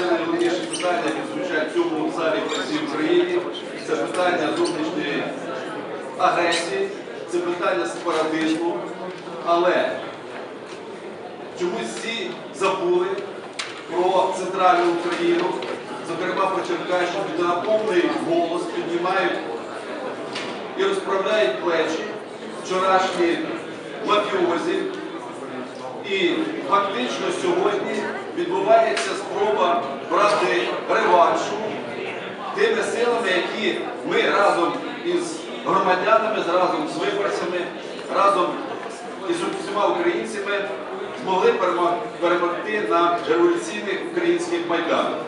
найголовніше питання, яке звучать в цьому залі по всій Україні. Це питання зовнішньої агресії, це питання сепаратизму. Але чомусь всі забули про центральну Україну, зокрема про Черкащину, де на повний голос піднімають і розправляють плечі вчорашні мафіозі. І фактично сьогодні відбувається спроба брати реваншу тими силами, які ми разом із громадянами, разом з виборцями, разом із усіма українцями змогли перемогти на революційних українських майданах.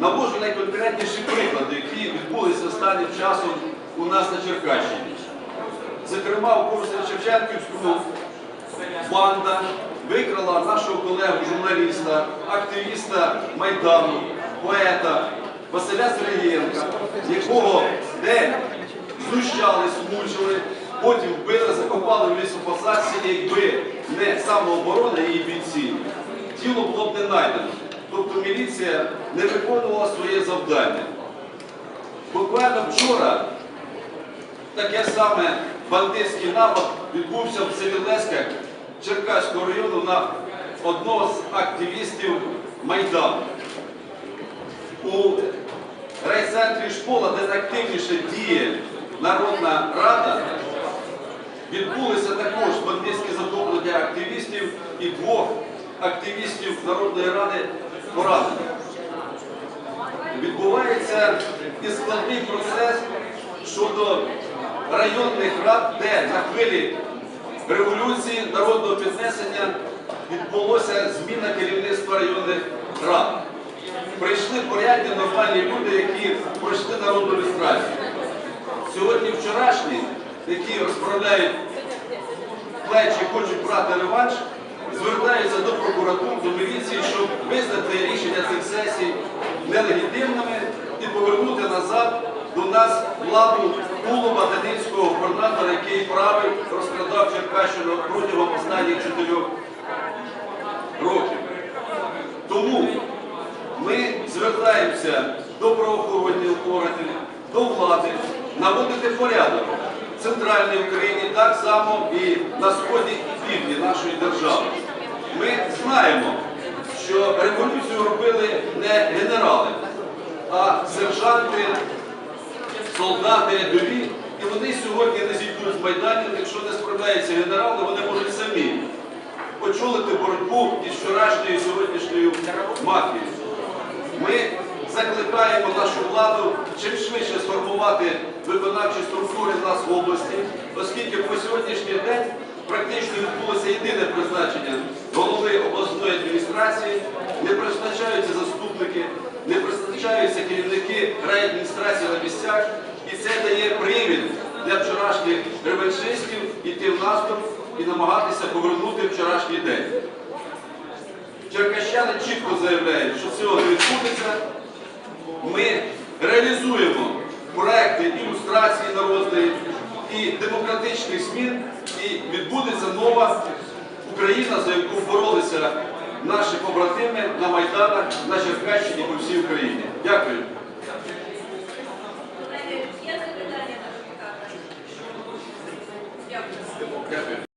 Навожу найконкретніші приклади, які відбулися останнім часом у нас на Черкащині. Зокрема, у Корсунь-Шевченківському банда викрала нашого колегу, журналіста, активіста Майдану, поета Василя Сергієнка, якого день знущались, мучили, потім вбили, закопали в лісопосадці, якби не самооборона її бійців, тіло було б не знайдено. Тобто міліція не виконувала своє завдання. Буквально вчора Таке саме бандитський напад відбувся в селі Леська Черкаського району на одного з активістів Майдану. У райцентрі школа, де найактивніше діє Народна Рада, відбулися також бандитські захоплення активістів і двох активістів Народної Ради поранені відбувається і складний процес щодо районних рад, де на хвилі революції народного піднесення відбулося зміна керівництва районних рад. Прийшли порядні нормальні люди, які пройшли народну люстрацію. Сьогодні вчорашні, які розправляють плечі, хочуть брати реванш, звертаються до прокуратури, до міліції, щоб визнати рішення цих сесій нелегітимними і повернути назад нас владу Кулова Даницького губернатора, який правив, розкрадав Черкащину протягом останніх чотирьох років. Тому ми звертаємося до правоохоронних органів, до влади, наводити порядок в центральній Україні, так само і на сході і півдні нашої держави. Ми знаємо, що революцію робили не генерали, а сержанти, солдати рядові. І вони сьогодні не зійдуть з майданів, якщо не справляються генерали, вони можуть самі очолити боротьбу із вчорашньою і сьогоднішньою мафією. Ми закликаємо нашу владу чим швидше сформувати виконавчі структури нас в області, оскільки по сьогоднішній день практично відбулося єдине призначення голови обласної адміністрації, не призначаються заступники, не призначаються керівники намагатися повернути вчорашній день. Черкащани чітко заявляють, що цього не відбудеться. Ми реалізуємо проекти ілюстрації народної і демократичних змін, і відбудеться нова Україна, за яку боролися наші побратими на Майданах, на Черкащині по всій Україні. Дякую.